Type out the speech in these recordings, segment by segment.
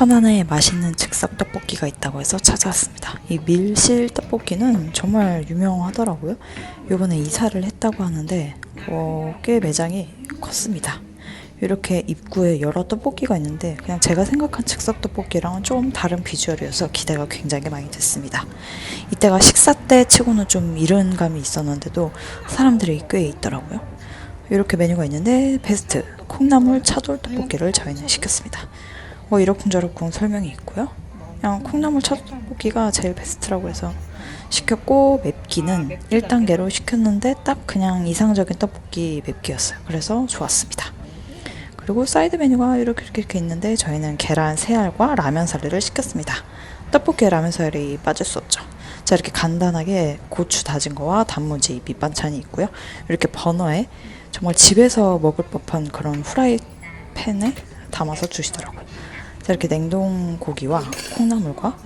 천안에 맛있는 즉석 떡볶이가 있다고 해서 찾아왔습니다. 이 밀실 떡볶이는 정말 유명하더라고요. 요번에 이사를 했다고 하는데 어, 꽤 매장이 컸습니다. 이렇게 입구에 여러 떡볶이가 있는데 그냥 제가 생각한 즉석 떡볶이랑은 좀 다른 비주얼이어서 기대가 굉장히 많이 됐습니다. 이때가 식사 때 치고는 좀 이른 감이 있었는데도 사람들이 꽤 있더라고요. 이렇게 메뉴가 있는데 베스트 콩나물 차돌 떡볶이를 저희는 시켰습니다. 뭐 이러쿵저러쿵 설명이 있고요. 그냥 콩나물 차돌 떡볶이가 제일 베스트라고 해서 시켰고 맵기는 1단계로 시켰는데 딱 그냥 이상적인 떡볶이 맵기였어요. 그래서 좋았습니다. 그리고 사이드 메뉴가 이렇게 이렇게, 이렇게 있는데 저희는 계란 세알과 라면 사리를 시켰습니다. 떡볶이에 라면 사리 빠질 수 없죠. 자 이렇게 간단하게 고추 다진 거와 단무지 밑반찬이 있고요. 이렇게 버너에 정말 집에서 먹을 법한 그런 후라이팬에 담아서 주시더라고요. 자 이렇게 냉동 고기와 콩나물과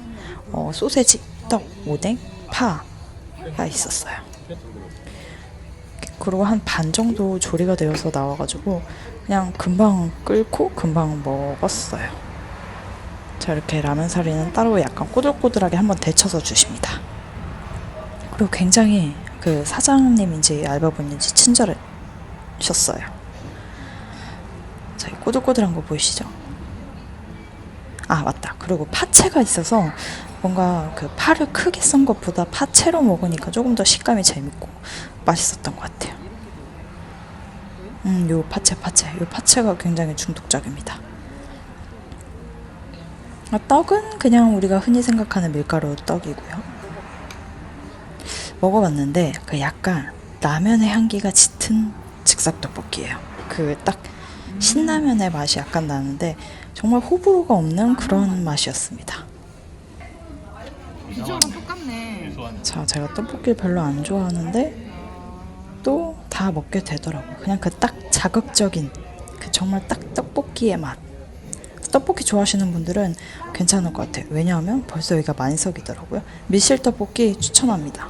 어, 소세지, 떡, 오뎅, 파가 있었어요. 그리고 한 반 정도 조리가 되어서 나와가지고 그냥 금방 끓고 금방 먹었어요. 자 이렇게 라면 사리는 따로 약간 꼬들꼬들하게 한번 데쳐서 주십니다. 그리고 굉장히 그 사장님인지 알바분인지 친절하셨어요. 자, 이 꼬들꼬들한 거 보이시죠? 아 맞다. 그리고 파채가 있어서 뭔가 그 파를 크게 썬 것보다 파채로 먹으니까 조금 더 식감이 재밌고 맛있었던 것 같아요. 음, 요 파채 파채. 요 파채가 굉장히 중독적입니다. 아, 떡은 그냥 우리가 흔히 생각하는 밀가루 떡이고요. 먹어봤는데 그 약간 라면의 향기가 짙은 즉석 떡볶이에요. 그 딱 신라면의 맛이 약간 나는데 정말 호불호가 없는 그런 맛이었습니다. 비주얼은 똑같네. 자, 제가 떡볶이를 별로 안 좋아하는데 또 다 먹게 되더라고요. 그냥 그 딱 자극적인 그 정말 딱 떡볶이의 맛. 떡볶이 좋아하시는 분들은 괜찮을 것 같아요. 왜냐하면 벌써 여기가 만석이더라고요. 밀실 떡볶이 추천합니다.